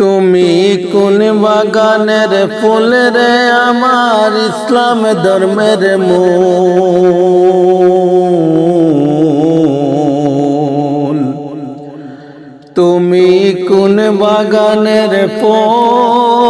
তুমি কোন বাগানের ফুল রে আমার ইসলাম ধর্মের মূল? তুমি কোন বাগানের ফুল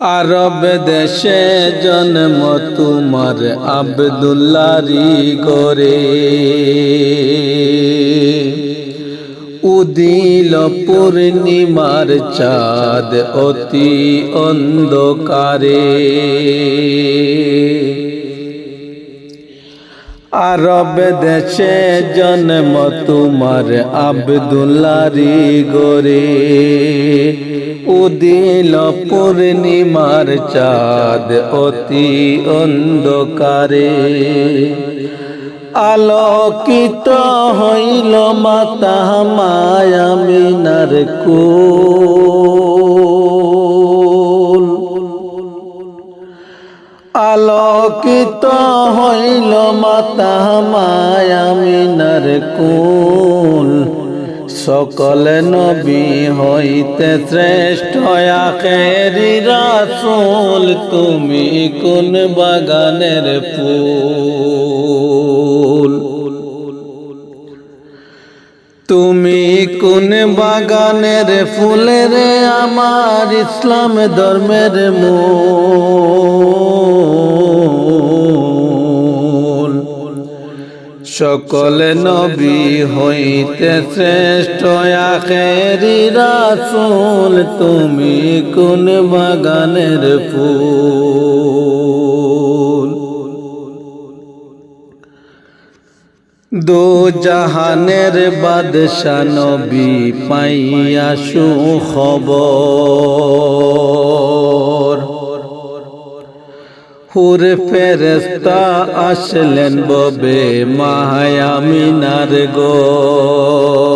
আরব দেশে জন্ম তোমার আবদুল্লারি করে। উদিল পূর্ণিমার চাঁদ অতি অন্ধকারে। আরব দেশে জন্ম তোমার আবদুল্লারি গোরে। উদিল পূর্ণিমার চাঁদ অতি অন্ধকারে। আলোকিত হইল মাতা মায়ামিনার কুল মাতা মায়ামিনার কুল, সকল নবী হইতে শ্রেষ্ঠ আখেরি রাসূল, তুমি কোন বাগানের ফুল? তুমি কোন বাগানের ফুলের আমার ইসলাম ধর্মের মূল? সকল নবী হইতে শ্রেষ্ঠ আখেরি রাসূল, তুমি কোন বাগানের ফুল? দো জাহানের বাদশা নবী পাইয়া সুখবর। হুর ফেরেস্তা আসলেন ববে মায়ামিনার গোর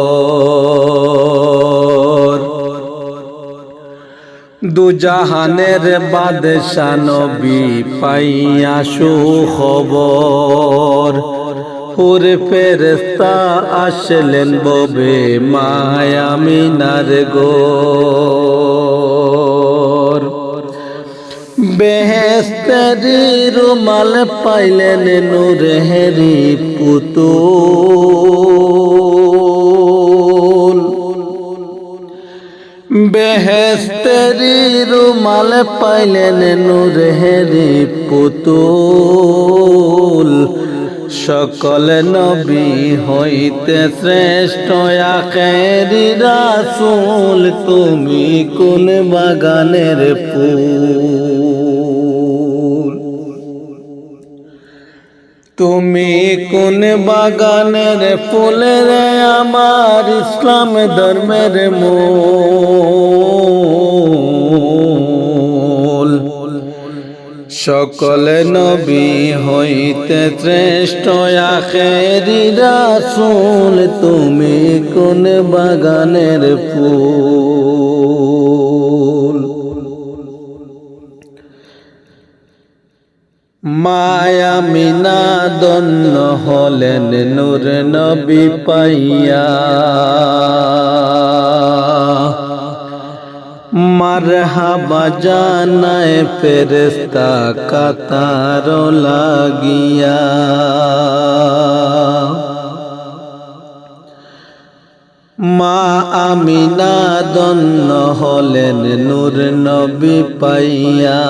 দুজাহানের বাদশা নবী পাইয়া সুখবর। হুর ফেরেস্তা আসলেন ববে মায়ামিনার গোর বেহেস্তেরি রুমাল পাইলেন নুরেহেরি পুতুল। বেহেস্তেরি রুমাল পাইলেন নুরেহেরি পুতুল। সকল নবী হইতে শ্রেষ্ঠ আখেরি রাসূল, তুমি কোন বাগানের ফুল? তুমি কোন বাগানের ফুলের আমার ইসলাম ধর্মের মূল। সকল নবী হইতে শ্রেষ্ঠ আখেরি রাসূল, তুমি কোন বাগানের ফুল? মায়া মিনা দন্য হলেন নূর নবী পাইয়া। মারহাবা জানায় ফেরেস্তা কাতার লাগিয়া। মা আমিনা দন্ন হলেন নূর নবী পাইয়া।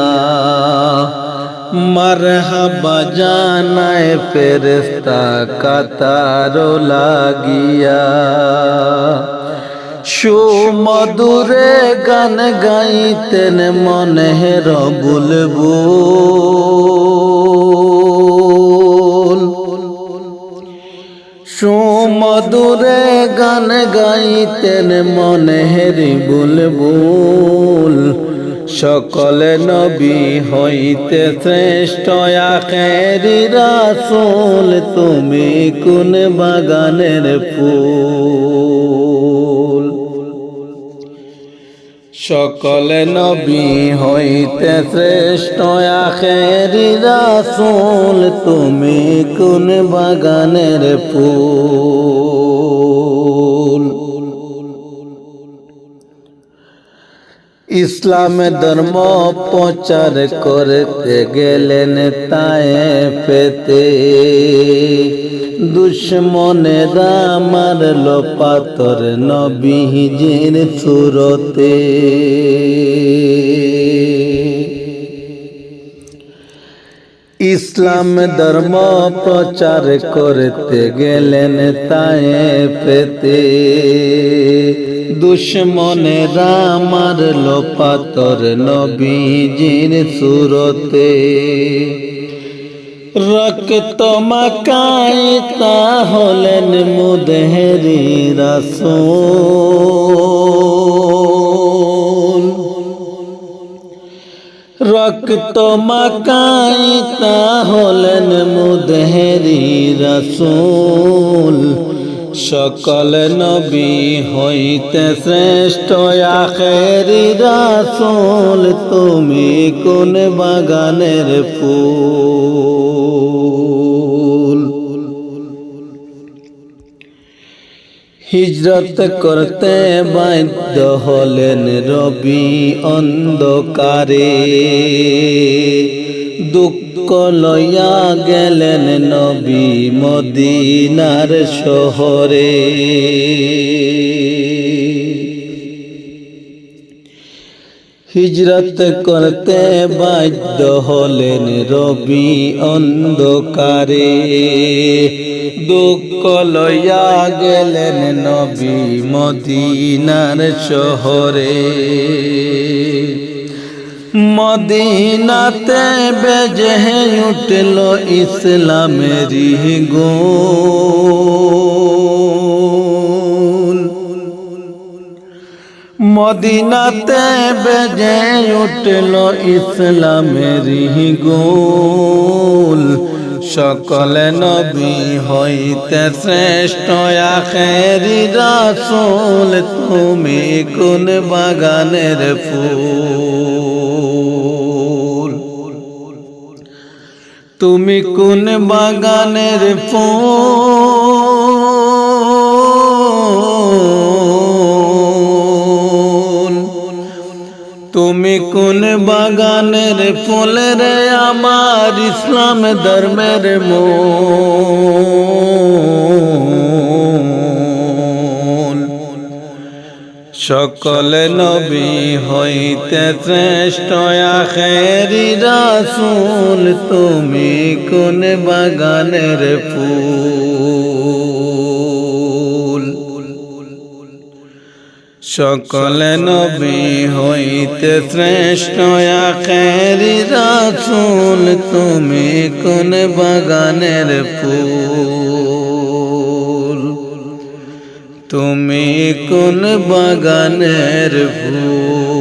মারহাবা জানায় ফেরেস্তা কাতার লাগিয়া। সুমধুরে গান গাইতেন মনে রবুলবুল সুমধুরে গান গাইতেন মনে হেরি বুলবুল সকল নবী হইতে শ্রেষ্ঠ, আখেরি রাসুল, তুমি কোন বাগানের ফুল? সকল নবী হইতে শ্রেষ্ঠ, আখেরি রাসুল, তুমি কোন বাগানের ফুল? ইসলাম ধর্ম প্রচার করতে গেলেন তায়ে পেতে দুশ্মনেরা মারল পাতর নবীজির সুরতে। ইসলাম ধর্ম প্রচার করতে গেলেন তায়ে পেতে দুশ্মনেরা মারল পাতর নবীজির সুরতে। রক্ত মাকাই তা হলেন মুদেহরি রাসূল। রক্ত মাকাই তা হলেন মুদেহরি রাসূল। সকল নবী হইতে শ্রেষ্ঠ আখেরি রাসূল, তুমি কোন বাগানের ফুল? হিজরত করতে বাধ্য হলেন রবি অন্ধকারে। দুঃখ লইয়া গেলেন নবী মদিনার শহরে। হিজরত করতে বাধ্য হলেন রবি অন্ধকারে। দুঃখ লইয়া গেলেন নবী মদিনার শহরে। মদিনাতে বেজে উঠল ইসলামেরি গো মদিনাতে বেজে উঠল ইসলামেরি গুল। সকল নবী হইতে শ্রেষ্ঠ আখেরি রাসুল তুমি কোন বাগানের ফুল? তুমি কোন বাগানের ফুল? তুমি কোন বাগানের ফুলের আমার ইসলাম ধর্মের মূল। সকল নবী হইতে শ্রেষ্ঠ আখেরি রাসূল তুমি কোন বাগানের ফুল? সকল নবী হইতে শ্রেষ্ঠ আখেরি রাসুল তুমি কোন বাগানের ফুল তুমি কোন বাগানের ফুল